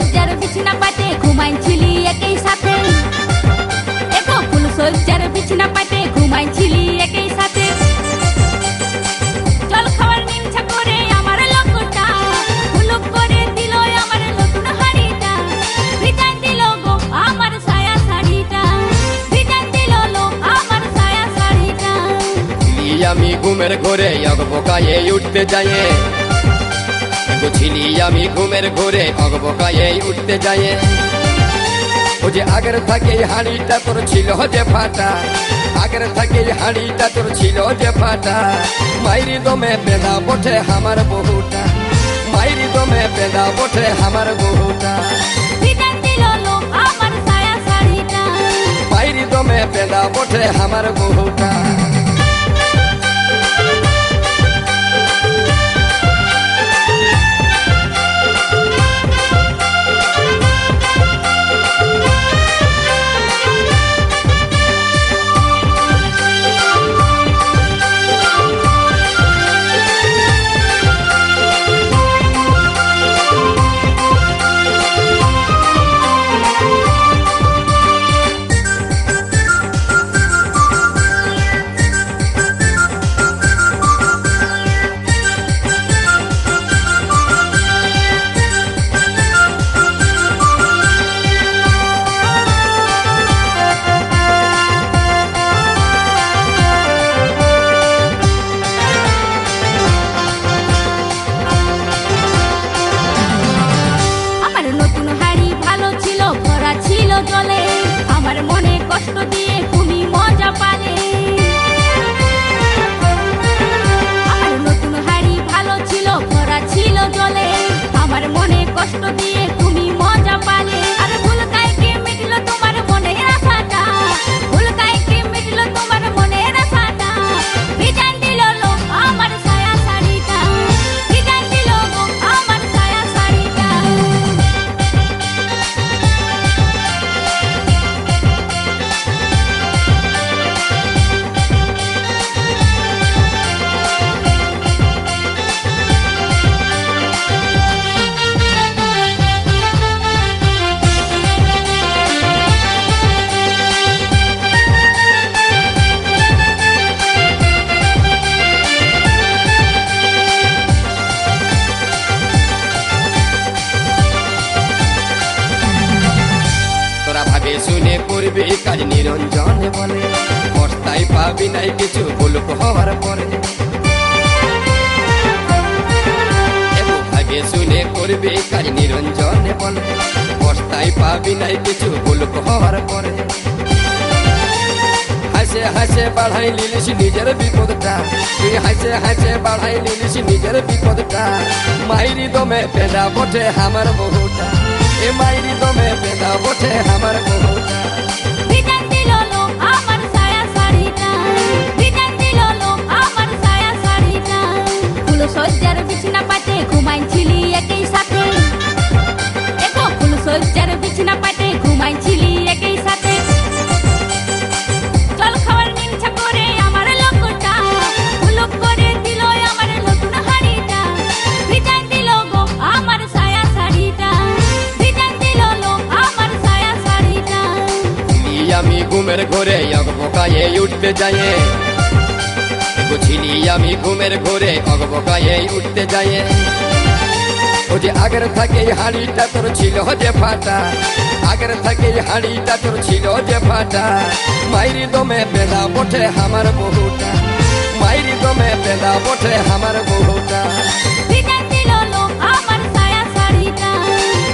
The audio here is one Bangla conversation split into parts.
সজ্জার বিছনা পাতে ঘুমাইছিলি একই সাথে এগো ফুল সজ্জার বিছনা পাতে ঘুমাইছিলি একই সাথে জল খাওয়ার আমি ঘুমের ঘরে অগবকায়ে উঠতে যায়ে ছিলি আমি ঘুমের ঘরে অগবকায়ে উঠতে যায়ে। ও যে আগের থাকে হাঁড়িটা তোর ছিল যে ফাটা আগের থাকে হাঁড়িটা তোর ছিল যে ফাটা। মাইরি দমে বেদা বটে আমার বহুটা মাইরি দমে বেদা বটে আমার বহুটা মাইরি দমে বেদা বটে আমার বহুটা শুনে করবি কাজ নিরঞ্জন বলে পস্তাই পাবি নাই কিছু ভুলুক হওয়ার পরে। ভাবে শুনে করবি কাজ নিরঞ্জন বলে পস্তাই পাবি নাই কিছু ভুলুক হওয়ার পরে। হাসে হাসে বাড়াই নিলিস নিজের বিপদটা। তুই হাসে হাসে বাড়াই নিলিস নিজের বিপদটা। মাইরি দমে পেদা বটে আমার বহুটা এ মাইরি দমে পেদা বটে আমার বহুটা ঘুমের ঘরে অগবকায়ে উঠতে যায়ে ছিলি আমি ঘুমের ঘরে অগবকায়ে উঠতে যায়ে ও যে আগের থাকে হাঁড়িটা তোর ছিল যে ফাটা আগের থাকে হাঁড়িটা তোর ছিল যে ফাটা। মাইরি দমে বেদা বটে আমার বহুটা মাইরি দমে বেদা বটে আমার বহুটা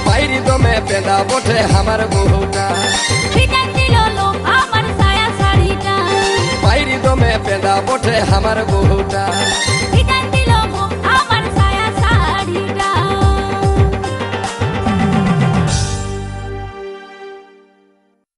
মাইরি দমে বেদা বটে আমার বহুটা আমার গোটা